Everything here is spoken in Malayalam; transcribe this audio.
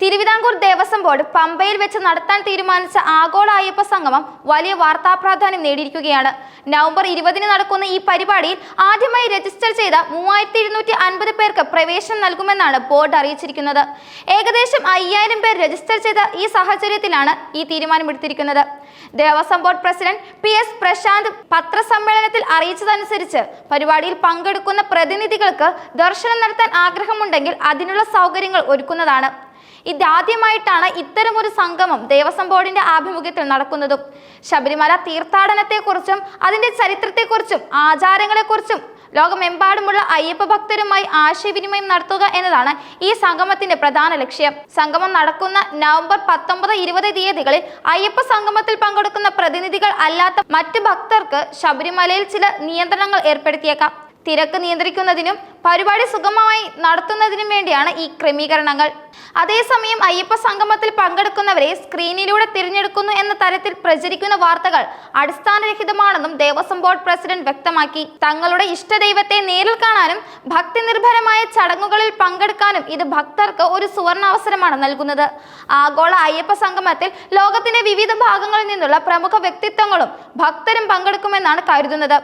തിരുവിതാംകൂർ ദേവസ്വം ബോർഡ് പമ്പയിൽ വെച്ച് നടത്താൻ തീരുമാനിച്ച ആഗോള അയ്യപ്പ സംഗമം വലിയ വാർത്താ പ്രാധാന്യം നേടിയിരിക്കുകയാണ്. നവംബർ ഇരുപതിന് നടക്കുന്ന ഈ പരിപാടിയിൽ ആദ്യമായി രജിസ്റ്റർ ചെയ്ത മൂവായിരത്തി ഇരുന്നൂറ്റി അൻപത് പേർക്ക് പ്രവേശനം നൽകുമെന്നാണ് ബോർഡ് അറിയിച്ചിരിക്കുന്നത്. ഏകദേശം അയ്യായിരം പേർ രജിസ്റ്റർ ചെയ്ത ഈ സാഹചര്യത്തിലാണ് ഈ തീരുമാനമെടുത്തിരിക്കുന്നത്. Devaswom board president P S Prashanth പത്രസമ്മേളനത്തിൽ അറിയിച്ചതനുസരിച്ച് പരിപാടിയിൽ പങ്കെടുക്കുന്ന പ്രതിനിധികൾക്ക് ദർശനം നടത്താൻ ആഗ്രഹമുണ്ടെങ്കിൽ അതിനുള്ള സൗകര്യങ്ങൾ ഒരുക്കുന്നതാണ്. ഇതാദ്യമായിട്ടാണ് ഇത്തരമൊരു സംഗമം ദേവസ്വം ബോർഡിന്റെ ആഭിമുഖ്യത്തിൽ നടക്കുന്നതും. ശബരിമല തീർത്ഥാടനത്തെക്കുറിച്ചും അതിന്റെ ചരിത്രത്തെക്കുറിച്ചും ആചാരങ്ങളെക്കുറിച്ചും ലോകമെമ്പാടുമുള്ള അയ്യപ്പ ഭക്തരുമായി ആശയവിനിമയം നടത്തുക എന്നതാണ് ഈ സംഗമത്തിന്റെ പ്രധാന ലക്ഷ്യം. സംഗമം നടക്കുന്ന നവംബർ പത്തൊമ്പത് ഇരുപത് തീയതികളിൽ അയ്യപ്പ സംഗമത്തിൽ പങ്കെടുക്കുന്ന പ്രതിനിധികൾ അല്ലാത്ത മറ്റ് ഭക്തർക്ക് ശബരിമലയിൽ ചില നിയന്ത്രണങ്ങൾ ഏർപ്പെടുത്തിയേക്കാം. തിരക്ക് നിയന്ത്രിക്കുന്നതിനും പരിപാടി സുഗമമായി നടത്തുന്നതിനും വേണ്ടിയാണ് ഈ ക്രമീകരണങ്ങൾ. അതേസമയം അയ്യപ്പ സംഗമത്തിൽ പങ്കെടുക്കുന്നവരെ സ്ക്രീനിലൂടെ തിരഞ്ഞെടുക്കുന്നു എന്ന തരത്തിൽ പ്രചരിക്കുന്ന വാർത്തകൾ അടിസ്ഥാനരഹിതമാണെന്നും ദേവസ്വം ബോർഡ് പ്രസിഡന്റ് വ്യക്തമാക്കി. തങ്ങളുടെ ഇഷ്ടദൈവത്തെ നേരിൽ കാണാനും ഭക്തി നിർഭരമായ ചടങ്ങുകളിൽ പങ്കെടുക്കാനും ഇത് ഭക്തർക്ക് ഒരു സുവർണാവസരമാണ് നൽകുന്നത്. ആഗോള അയ്യപ്പ സംഗമത്തിൽ ലോകത്തിന്റെ വിവിധ ഭാഗങ്ങളിൽ നിന്നുള്ള പ്രമുഖ വ്യക്തിത്വങ്ങളും ഭക്തരും പങ്കെടുക്കുമെന്നാണ് കരുതുന്നത്.